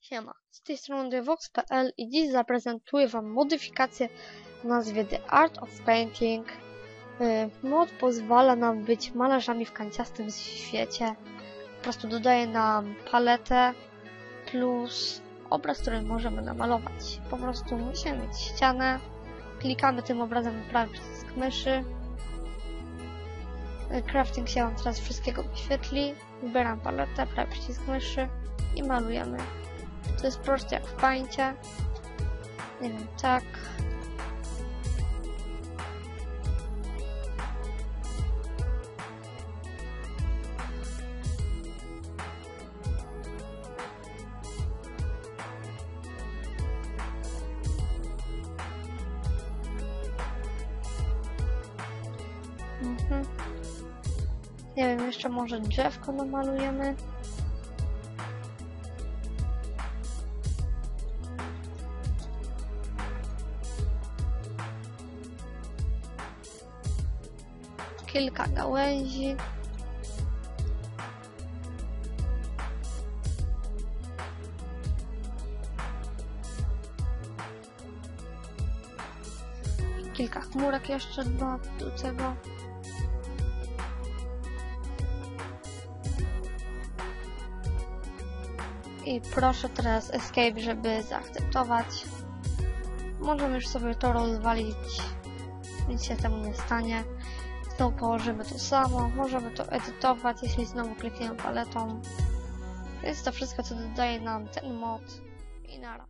Siema, z tej strony Devox.pl i dziś zaprezentuję Wam modyfikację o nazwie The Art of Painting. Yy, Mod pozwala nam być malarzami w kanciastym świecie. Po prostu dodaje nam paletę plus obraz, który możemy namalować. Po prostu musimy mieć ścianę, klikamy tym obrazem prawy przycisk myszy. Crafting się Wam teraz wszystkiego wyświetli. Wybieram paletę, prawy przycisk myszy i malujemy. To jest proste jak w pańcie. Nie wiem, tak. Mhm. Nie wiem, jeszcze może drzewko namalujemy. kilka gałęzi. Kilka chmurek jeszcze do, do tego. I proszę teraz escape, żeby zaakceptować. Możemy już sobie to rozwalić. Nic się temu nie stanie. Znowu położymy to samo. Możemy to edytować, jeśli znowu klikniemy paletą. Jest to wszystko, co dodaje nam ten mod. I nara.